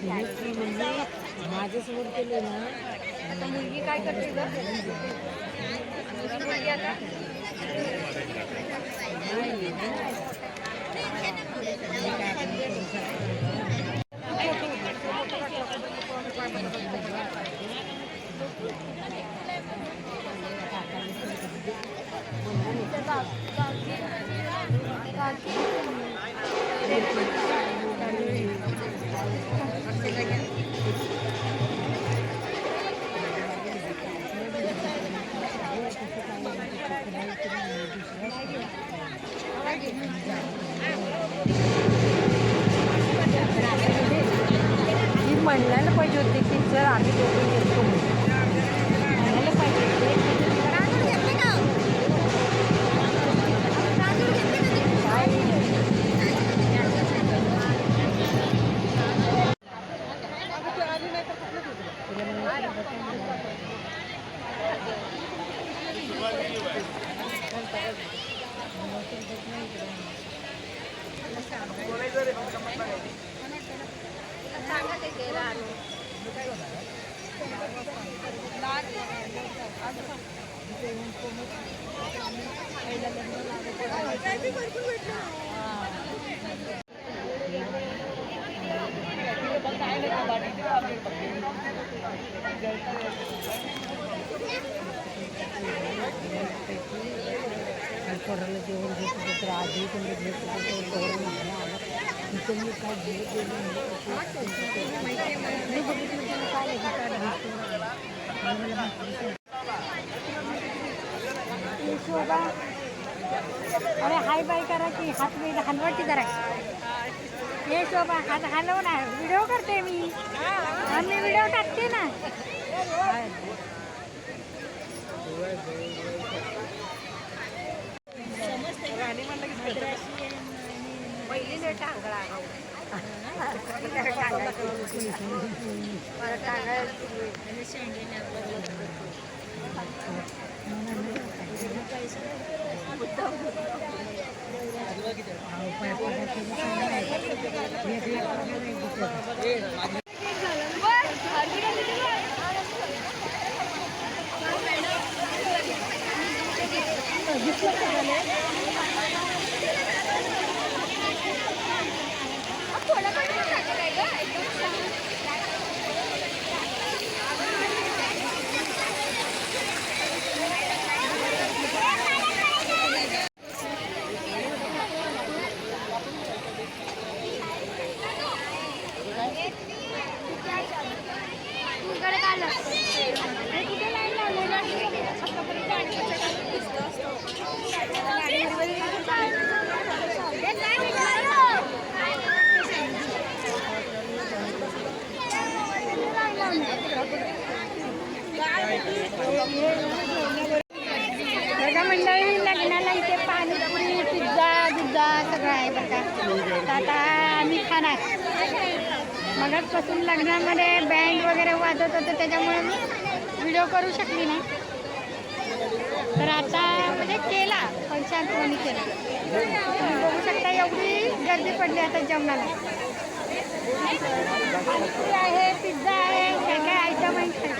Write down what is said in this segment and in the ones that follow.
नाही ती म्हणजे माझ्यासमोर केलं ना आता मुलगी काय करते ग म्हणायला पाहिजे होती की जर आम्ही दोघं येतो पोराला जेवण घेत होतं तर आजही तुम्ही घेत होतं तर जेवण नाही आलं तिथं मी काय घेत गेलो मी बघितलं त्याला काय लगेच काय घेतो आणि मला म्हटलं, "ए, शोभा अरे हाय बाय करा की हात मी हलवाची जरा. हे शोभा हात हलव ना. व्हिडिओ करते मी. आम्ही व्हिडिओ टाकते ना. पहिली टांगळा मला बघा मंडळी लग्नाला इथे पाणीपुरी पिझ्झा बिझ्झा सगळं आहे बरं का आता आम्ही खाणार. मगचपासून लग्नामध्ये बँड वगैरे वाजत होतं त्याच्यामुळे मी व्हिडिओ करू शकली नाही. तर आता म्हणजे केला पण शांतपणे केला. बघू शकता एवढी गर्दी पडली आता जेवणाला पाणीपुरी आहे पिझ्झा आहे काय काय आयटम आहे?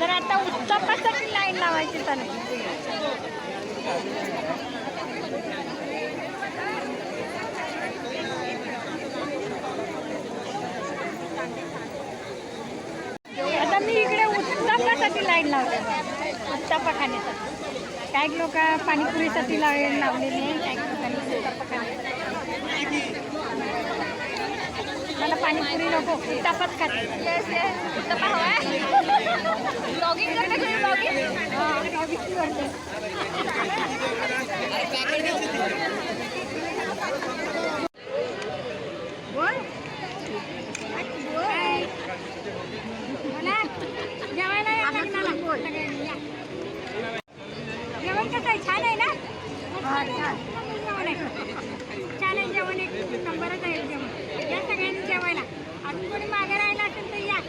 तर आता उत्तपासाठी लाईन लावायची त्यांना आता मी इकडे उत्तपासाठी लाईन लावते. उत्तापा खाण्यासाठी. काही लोक पाणीपुरीसाठी लाईन लावलेली आहे काही लोकांनी मला पाणीपुरी नको उत्तपाच खाते उत्तपा हवा ब्लॉगिंग करते तुम्ही ब्लॉगिंग हा, obviously करते. बोल. काय? बोला. जेवायला या लग्नाला. सगळ्यांनी या. जेवण कसं आहे छान आहे ना जेवण आहे छान आहे जेवण एक नंबरच आहे जेवण या सगळ्यांनी जेवायला अजून कोणी मागे राहिला असेल तर या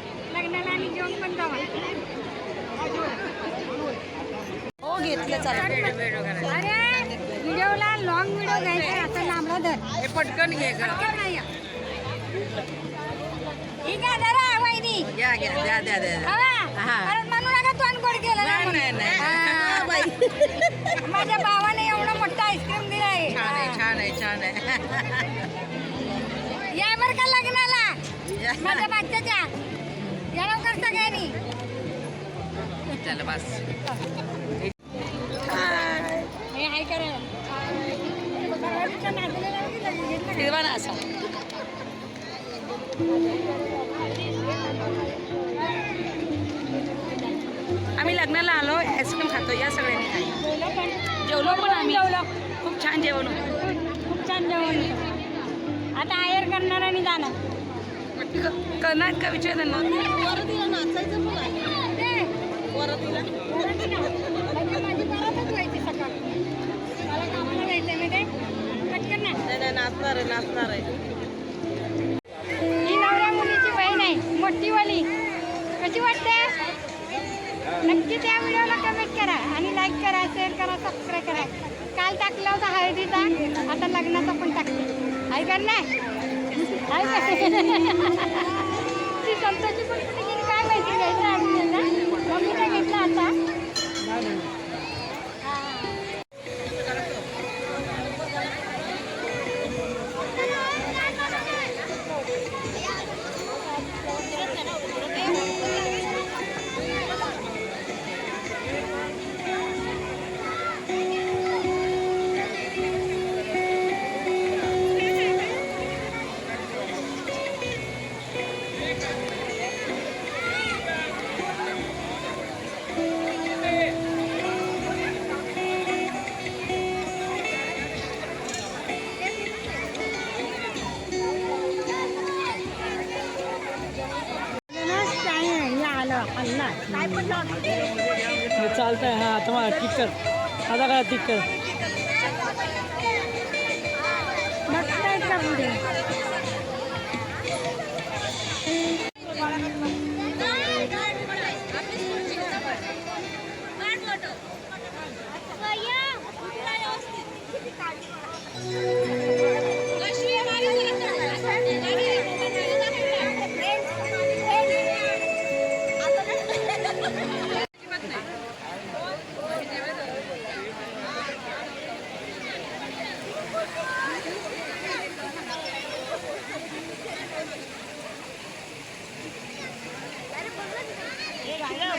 अरे व्हिडिओला लॉंग व्हिडिओ घ्यायचा आता लांबला धर हे पटकन घे पटकन नाही. ठीक आहे जरा वहिनी घ्या घ्या द्या द्या द्या. हवा हा. परत म्हणू नका तोंड गोड केलं ना नाही म्हणून. नाही नाही हा. बाई. माझ्या भावाने एवढं मोठं आईस्क्रीम दिलंय छान आहे छान आहे छान आहे या बर का लग्नाला या. माझ्या बाच्याच्या या लवकर सगळ्यांनी चला बस लगेच घेतलं का? फिरवा ना असा आम्ही लग्नाला आलो आईस्क्रीम खातो या सगळ्यांनी खाई जेवलं पण आम्ही जेवलं खूप छान जेवण खूप छान जेवण. आता आयर करणार आणि जाणार क- करणार का विचार वरतीला. नाचणार आहे नाचणार आहे. ही नवऱ्या मुलीची बहीण आहे मोठीवाली. कशी वाटते? नक्की त्या व्हिडिओला कमेंट करा आणि लाईक करा शेअर करा सबस्क्राईब करा. काल टाकला होता हळदीचा आता लग्नाचा पण टाकते आहे का नाही? ती संतोषी पण काय माहिती घ्यायचं आम्ही आता घेतला आता. चालतंय हा तुम्हाला ठीक कर आता काय ठीक कर